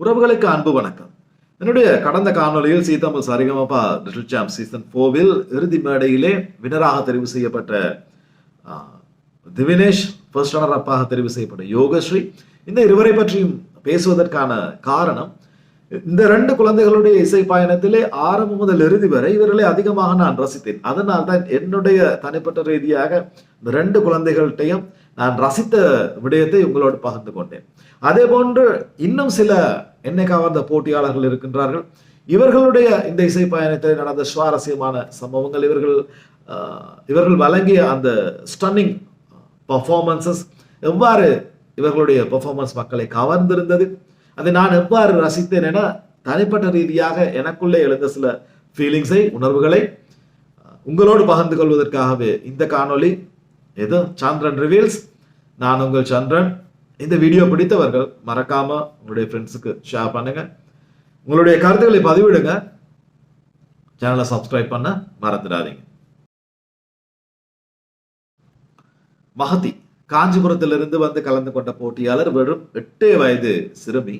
உறவுகளுக்கு அன்பு வணக்கம். என்னுடைய கடந்த காணொலியில் சீதாம்பு சரிகமபா லிட்டில் சாம் சீசன் ஃபோவில் இறுதி மேடையிலே வினராக தெரிவு செய்யப்பட்ட திவினேஷ் ஃபர்ஸ்ட் ரன்னர் அப்பாக தெரிவு செய்யப்பட்ட யோகஸ்ரீ இந்த இருவரை பற்றியும் பேசுவதற்கான காரணம் இந்த ரெண்டு குழந்தைகளுடைய இசை பயணத்திலே ஆரம்பம் முதல் இறுதி வரை இவர்களை அதிகமாக நான் ரசித்தேன். அதனால் தான் என்னுடைய தனிப்பட்ட ரீதியாக இந்த ரெண்டு குழந்தைகள்கிட்டையும் நான் ரசித்த விடயத்தை உங்களோடு பகிர்ந்து கொண்டேன். அதே போன்று இன்னும் சில என்னை கவர்ந்த போட்டியாளர்கள் இருக்கின்றார்கள். இவர்களுடைய இந்த இசை பயணத்தில் நடந்த சுவாரஸ்யமான சம்பவங்கள் இவர்கள் இவர்கள் வழங்கிய அந்த ஸ்டன்னிங் பர்ஃபார்மன்சஸ் எவ்வாறு இவர்களுடைய பெர்ஃபார்மன்ஸ் மக்களை கவர்ந்திருந்தது? அதை நான் எவ்வாறு ரசித்தேன் என தனிப்பட்ட ரீதியாக எனக்குள்ளே எழுந்த சில ஃபீலிங்ஸை உணர்வுகளை உங்களோடு பகிர்ந்து கொள்வதற்காகவே இந்த காணொளி ஏதோ சாந்திரன் ரிவீல்ஸ் நான் உங்கள் சந்திரன். இந்த வீடியோ பிடித்தவர்கள் மறக்காம உங்களுடைய ஃப்ரெண்ட்ஸுக்கு ஷேர் பண்ணுங்க. உங்களுடைய கருத்துக்களை பதிவிடுங்க. சேனலை சப்ஸ்கிரைப் பண்ண மறந்துடாதீங்க. மகதி காஞ்சிபுரத்திலிருந்து வந்து கலந்து கொண்ட போட்டியாளர் வெறும் எட்டே வயது சிறுமி.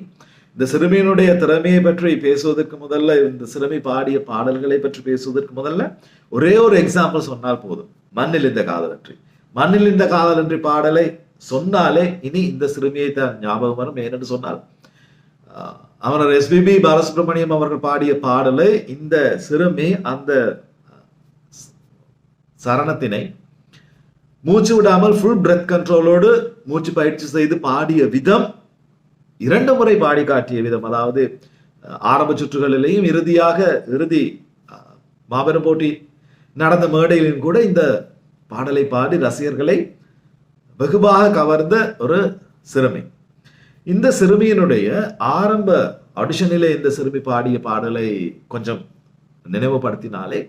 இந்த சிறுமியினுடைய திறமையை பற்றி பேசுவதற்கு முதல்ல இந்த சிறுமி பாடிய பாடல்களை பற்றி பேசுவதற்கு முதல்ல ஒரே ஒரு எக்ஸாம்பிள் சொன்னால் போதும். மண்ணில் இந்த காதலன்றி மண்ணில் இந்த காதலன்றி பாடலை சொன்னாலே இனி இந்த சிறுமியை தான் ஞாபகம் வரும். ஏனென்று சொன்னால் ஆஹ், அவர் எஸ்பிபி பாலசுப்ரமணியம் அவர்கள் பாடிய பாடலை இந்த சிறுமி அந்த சரணத்தினை மூச்சு விடாமல் ஃபுல் பிரெத் கண்ட்ரோலோடு மூச்சு பயிற்சி செய்து பாடிய விதம் இரண்டு முறை பாடி காட்டிய விதம். அதாவது ஆரம்ப சுற்றுகளிலேயும் இறுதியாக இறுதி அஹ், மாபெரும் போட்டி நடந்த மேடையிலும் கூட இந்த பாடலை பாடி ரசிகர்களை வெகுவாக கவர்ந்த ஒரு சிறுமி. இந்த சிறுமியினுடைய ஆரம்ப ஆடிஷனிலே இந்த சிறுமி பாடிய பாடலை கொஞ்சம் நினைவுபடுத்தினாலே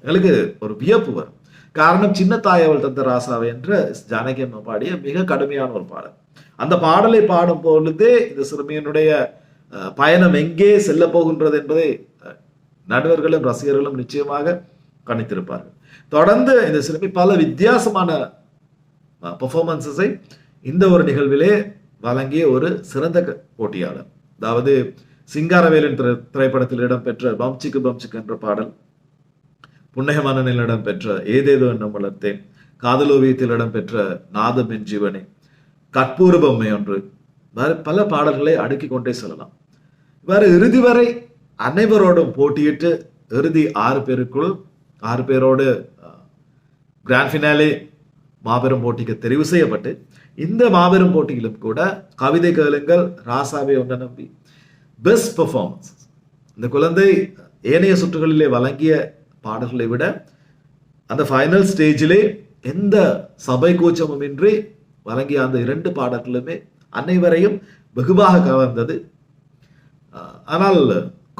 எங்களுக்கு ஒரு வியப்பு வரும். காரணம் சின்ன தாயவள் தந்த ராசாவை என்ற ஜானகி அம்மா பாடிய மிக கடுமையான ஒரு பாடல். அந்த பாடலை பாடும் பொழுதே இந்த சிறுமியினுடைய பயணம் எங்கே செல்ல போகின்றது என்பதை நடுவர்களும் ரசிகர்களும் நிச்சயமாக கணித்திருப்பார்கள். தொடர்ந்து இந்த சிறுமி பல வித்தியாசமான பர்ஃபார்மன்ஸஸை இந்த ஒரு நிகழ்விலே வழங்கிய ஒரு சிறந்த போட்டியாளர். அதாவது சிங்காரவேலின் திரை திரைப்படத்தில் இடம்பெற்ற பம்சிக்கு பம்சிக்கு என்ற பாடல் புன்னகை மன்னனில் இடம்பெற்ற ஏதேதோ என்னும் வளர்த்தேன் காதலோவியத்தில் இடம்பெற்ற நாதம் என் ஜீவனே கற்பூர பொம்மை ஒன்று வேறு பல பாடல்களை அடுக்கி கொண்டே செல்லலாம். இவ்வாறு இறுதி வரை அனைவரோடும் போட்டியிட்டு இறுதி ஆறு பேருக்குள் ஆறு பேரோடு கிராண்ட் ஃபினாலே மாபெரும் போட்டிக்கு தெரிவு செய்யப்பட்டு இந்த மாபெரும் போட்டியிலும் கூட கவிதை கேளுங்கள் ராசாவே ஒன்றை நம்பி. பெஸ்ட் பெர்ஃபார்மன்ஸ் இந்த குழந்தை ஏனைய சுற்றுகளிலே வழங்கிய பாடல்களை விட அந்த ஃபைனல் ஸ்டேஜிலே எந்த சபை கூச்சமுமின்றி வழங்கிய அந்த இரண்டு பாடல்களுமே அனைவரையும் வெகுவாக கவர்ந்தது. ஆனால்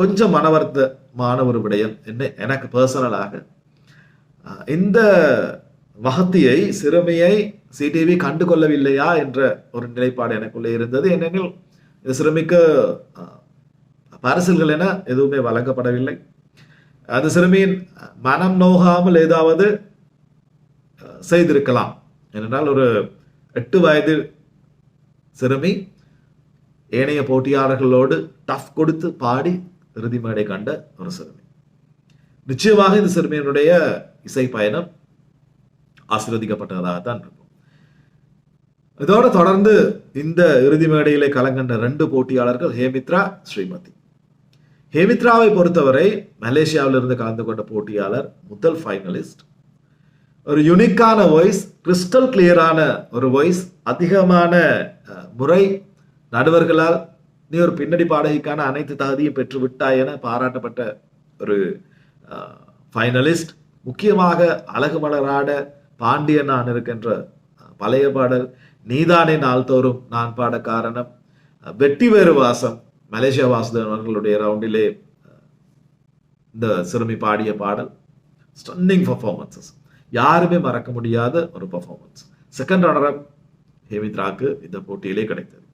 கொஞ்சம் மனவர்த்தமான ஒரு விடயம் என்ன எனக்கு பர்சனலாக இந்த மகத்தியை சிறுமியை சிடிவி கண்டு கொள்ளவில்லையா என்ற ஒரு நிலைப்பாடு எனக்குள்ளே இருந்தது. ஏனெனில் இந்த சிறுமிக்கு பரிசல்கள் என எதுவுமே வழங்கப்படவில்லை. அந்த சிறுமியின் மனம் நோகாமல் ஏதாவது செய்திருக்கலாம். ஏனென்றால் ஒரு எட்டு வயது சிறுமி ஏனைய போட்டியாளர்களோடு டஃப் கொடுத்து பாடி இறுதி மேடை கண்ட ஒரு சிறுமி. நிச்சயமாக இந்த சிறுமியினுடைய இசை பயணம். ஆசீர்வதிக்கப்பட்டதாகத்தான் இருக்கும் இதோட தொடர்ந்து இந்த இறுதி மேடையிலே கலங்கண்ட ரெண்டு போட்டியாளர்கள் ஹேமித்ரா ஸ்ரீமதி. ஹேமித்ராவை பொறுத்தவரை மலேசியாவிலிருந்து கலந்து கொண்ட போட்டியாளர் முதல் ஃபைனலிஸ்ட் ஒரு யுனிக்கான வாய்ஸ் கிறிஸ்டல் கிளியரான ஒரு வாய்ஸ் அதிகமான அஹ், முறை நடுவர்களால் நீ ஒரு பின்னணி பாடகிக்கான அனைத்து தகுதியும் பெற்று விட்டாய் என பாராட்டப்பட்ட ஒரு ஃபைனலிஸ்ட் முக்கியமாக அழகு மலராட பாண்டியன் நான் இருக்கின்ற பழைய பாடல் நீதானே நாள்தோறும் நான் பாட காரணம். வெட்டி வேறு வாசம் மலேசியா வாசுதேவன் அவர்களுடைய ரவுண்டிலே இந்த சிறுமி பாடிய பாடல் ஸ்டன்னிங் பர்ஃபார்மன்சஸ் யாருமே மறக்க முடியாத ஒரு பர்ஃபார்மன்ஸ் செகண்ட் ரன்னர் ஹேமித்ராக்கு இந்த போட்டியிலே கிடைத்தது.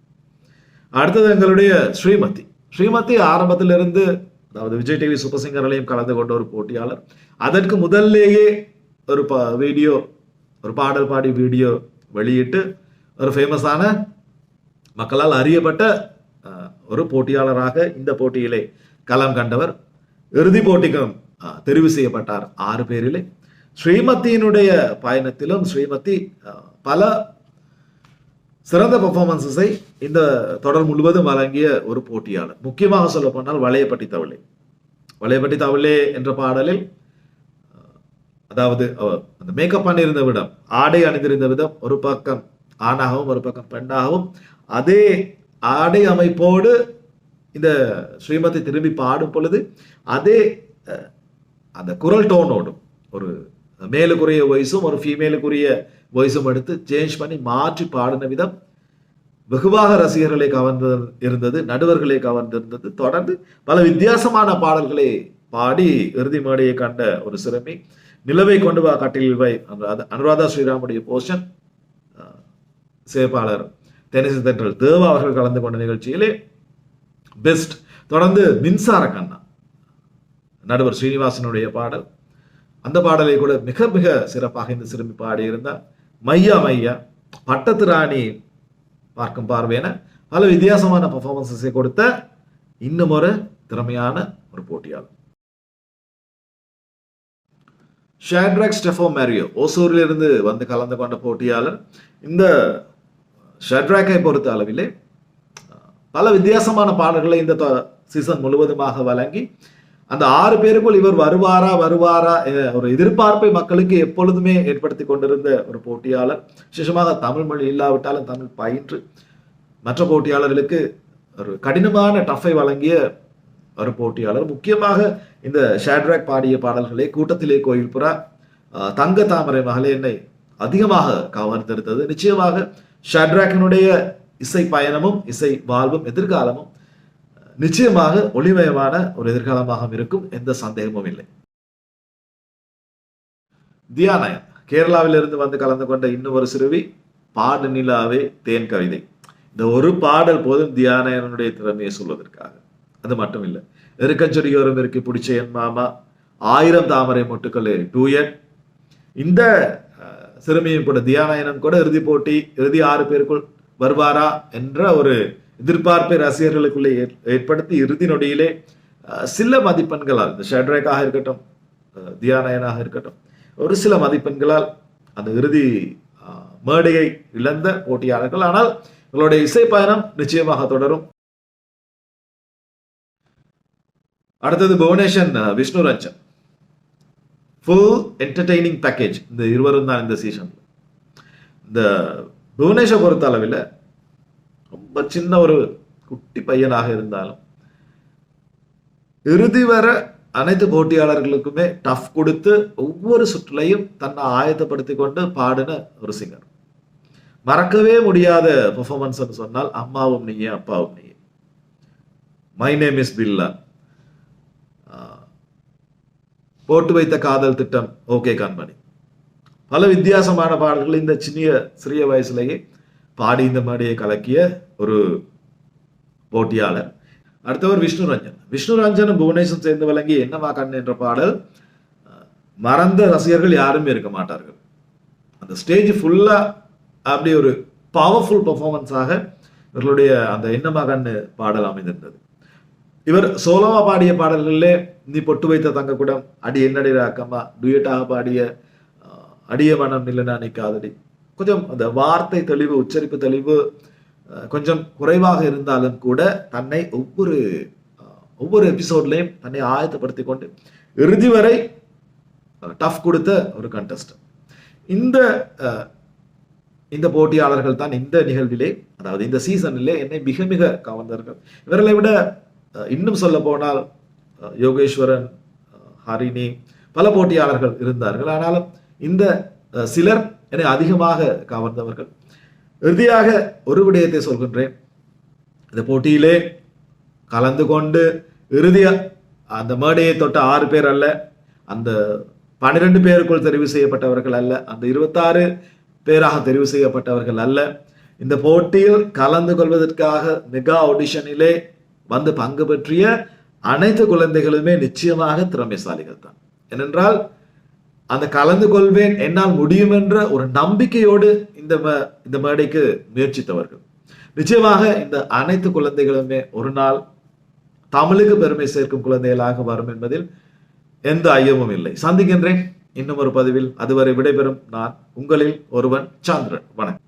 அடுத்தது எங்களுடைய ஸ்ரீமதி. ஸ்ரீமதி ஆரம்பத்திலிருந்து அதாவது விஜய் டிவி சூப்பர் சிங்கர்லையும் கலந்து கொண்ட ஒரு போட்டியாளர். அதற்கு முதல்லேயே ஒரு பா வீடியோ ஒரு பாடல் பாடி வீடியோ வெளியிட்டு ஒரு ஃபேமஸான மக்களால் அறியப்பட்ட ஒரு போட்டியாளராக இந்த போட்டியிலே களம் கண்டவர் இறுதி போட்டிக்கும் தெரிவு செய்யப்பட்டார் ஆறு பேரிலே. ஸ்ரீமதியினுடைய பயணத்திலும் ஸ்ரீமதி பல சிறந்த பர்ஃபார்மன்ஸஸை இந்த தொடர் முழுவதும் வழங்கிய ஒரு போட்டியாளர். முக்கியமாக சொல்ல போனால் வளையப்பட்டி தவளை. வளையப்பட்டி தவளே என்ற பாடலில் அதாவது அந்த மேக்கப் பண்ணியிருந்த விடம் ஆடை அணிந்திருந்த விதம் ஒரு பக்கம் ஆணாகவும் ஒரு பக்கம் பெண்ணாகவும் அதே ஆடை அமைப்போடு இந்த ஸ்ரீமதி திரும்பி பாடும் பொழுது அதே அந்த குரல் டோனோடும் ஒரு மேலுக்குரிய வாய்ஸும் ஒரு ஃபீமேலுக்குரிய வாய்ஸும் எடுத்து சேஞ்ச் பண்ணி மாற்றி பாடின விதம் வெகுவாக ரசிகர்களை கவர்ந்து இருந்தது நடுவர்களை கவர்ந்திருந்தது தொடர்ந்து பல வித்தியாசமான பாடல்களை பாடி இறுதி மேடையை கண்ட ஒரு சிறுமி நிலவை கொண்டு வா கட்டில் வை அனுராதா ஸ்ரீராமுடைய போஷன் சேப்பாளர் தென்னிசை தென்றல் தேவா அவர்கள் கலந்து கொண்ட நிகழ்ச்சியிலே பெஸ்ட் தொடர்ந்து மின்சார கண்ணா நடுவர் ஸ்ரீனிவாசனுடைய பாடல். அந்த பாடலை கூட மிக மிக சிறப்பாக இந்த சிறுமி பாடியிருந்தார். மையா மையா பட்டத்து ராணி பார்க்கும் பார்வையென பல வித்தியாசமான பர்ஃபார்மன்ஸஸை கொடுத்த இன்னும் ஒரு திறமையான ஒரு போட்டியாளர். ஷேட்ராக் ஸ்டெஃபோ மேரியோ ஓசூரிலிருந்து வந்து கலந்து கொண்ட போட்டியாளர். இந்த ஷேட்ராக்கை பொறுத்த அளவிலே பல வித்தியாசமான பாடல்களை இந்த சீசன் முழுவதுமாக வழங்கி அந்த ஆறு பேருக்குள் இவர் வருவாரா வருவாரா ஒரு எதிர்பார்ப்பை மக்களுக்கு எப்பொழுதுமே ஏற்படுத்தி கொண்டிருந்த ஒரு போட்டியாளர். விசேஷமாக தமிழ் மொழி இல்லாவிட்டாலும் தமிழ் பயின்று மற்ற போட்டியாளர்களுக்கு ஒரு கடினமான டஃப்பை வழங்கிய ஒரு போட்டியாளர் முக்கியமாக இந்த ஷேட்ராக் பாடிய பாடல்களை கூட்டத்திலே கோயில் புறா தங்க தாமரை மகளே என்னை அதிகமாக கவர்ந்தெடுத்தது நிச்சயமாக ஷேட்ராக்கினுடைய இசை பயணமும் இசை வாழ்வும் எதிர்காலமும் நிச்சயமாக ஒளிமயமான ஒரு எதிர்காலமாக இருக்கும். எந்த சந்தேகமும் இல்லை. தியானயன் கேரளாவிலிருந்து வந்து கலந்து கொண்ட இன்னும் ஒரு சிறுவி பாடு நிலாவே தேன் கவிதை. இந்த ஒரு பாடல் போதும் தியானயனுடைய திறமையை சொல்வதற்காக. அது மட்டும் இல்லை எருக்கஞ்சொடியோரம் இருக்கு பிடிச்ச என் மாமா. ஆயிரம் தாமரை மொட்டுக்களே என் இந்த சிறுமியும் கூட தியானயனம் கூட இறுதி போட்டி இறுதி ஆறு பேருக்குள் வருவாரா என்ற ஒரு எதிர்பார்ப்பை ரசிகர்களுக்குள்ளே ஏற்- ஏற்படுத்தி இறுதி நொடியிலே சில மதிப்பெண்களால் இந்த ஷட்ரேக்காக இருக்கட்டும் தியானயனாக இருக்கட்டும் ஒரு சில மதிப்பெண்களால் அந்த இறுதி மேடையை இழந்த போட்டியாளர்கள். ஆனால் உங்களுடைய இசை பயணம் நிச்சயமாக தொடரும். அடுத்தது Bhuvaneshan Vishnu Ranjan. Full entertaining package இந்த இருவரும் தான் இந்த சீசன் இந்த புவனேஷை பொறுத்த அளவில் ரொம்ப சின்ன ஒரு குட்டி பையனாக இருந்தாலும் இறுதி வர அனைத்து போட்டியாளர்களுக்குமே டஃப் கொடுத்து ஒவ்வொரு சுற்றுலையும் தன்னை ஆயத்தப்படுத்தி கொண்டு பாடின ஒரு சிங்கர் மறக்கவே முடியாத பெர்ஃபார்மன்ஸ் சொன்னால் அம்மாவும் நீயே அப்பாவும் நீயே மை நேம் இஸ் பில்லா போட்டு வைத்த காதல் திட்டம் ஓகே கண்மணி. பல வித்தியாசமான பாடல்கள் இந்த சின்ன சிறிய வயசுலேயே பாடி இந்த மாதிரியை கலக்கிய ஒரு போட்டியாளர். அடுத்தவர் விஷ்ணு ரஞ்சன். விஷ்ணு ரஞ்சனும் புவனேஷும் சேர்ந்து வழங்கி என்னவா கண் என்ற பாடல் மறந்த ரசிகர்கள் யாருமே இருக்க மாட்டார்கள். அந்த ஸ்டேஜ் ஃபுல்லாக அப்படி ஒரு பவர்ஃபுல் பர்ஃபார்மன்ஸாக இவர்களுடைய அந்த என்னமா பாடல் அமைந்திருந்தது. இவர் சோலோவா பாடிய பாடல்களிலே நீ பொட்டு வைத்த தங்கக்கூடம் அடி என்னடி ராக்கம்மா டுயட்டாக பாடிய அடிய மனம் நில்லனா நிக்காதடி. கொஞ்சம் அந்த வார்த்தை தெளிவு உச்சரிப்பு தெளிவு அஹ், கொஞ்சம் குறைவாக இருந்தாலும் கூட தன்னை ஒவ்வொரு அஹ், ஒவ்வொரு எபிசோட்லையும் தன்னை ஆயத்தப்படுத்தி கொண்டு இறுதி வரை டஃப் கொடுத்த ஒரு கண்டஸ்ட் இந்த இந்த போட்டியாளர்கள் தான் இந்த நிகழ்விலே அதாவது இந்த சீசனிலே என்னை மிக மிக கவர்ந்தார்கள் இவர்களை விட இன்னும் சொல்ல போனால் யோகேஸ்வரன் ஹரிணி பல போட்டியாளர்கள் இருந்தார்கள். ஆனாலும் இந்த சிலர் என்னை அதிகமாக கவர்ந்தவர்கள். இறுதியாக ஒரு விடயத்தை சொல்கின்றேன். இந்த போட்டியிலே கலந்து கொண்டு இறுதியா அந்த மேடையை தொட்ட ஆறு பேர் அல்ல அந்த பன்னிரெண்டு பேருக்குள் தெரிவு செய்யப்பட்டவர்கள் அல்ல அந்த இருபத்தாறு பேராக தெரிவு செய்யப்பட்டவர்கள் அல்ல. இந்த போட்டியில் கலந்து கொள்வதற்காக மெகா ஆடிஷனிலே வந்து பங்கு பற்றிய அனைத்து குழந்தைகளுமே நிச்சயமாக திறமைசாலிகள் தான் ஏனென்றால் அந்த கலந்து கொள்வேன் என்னால் முடியும் என்ற ஒரு நம்பிக்கையோடு இந்த இந்த மேடைக்கு முயற்சித்தவர்கள். நிச்சயமாக இந்த அனைத்து குழந்தைகளுமே ஒரு நாள் தமிழுக்கு பெருமை சேர்க்கும் குழந்தைகளாக வரும் என்பதில் எந்த ஐயமும் இல்லை. சந்திக்கின்றேன். இன்னும் ஒரு பதிவில். அதுவரை விடைபெறும் நான் உங்களில் ஒருவன் சந்திரன். வணக்கம்.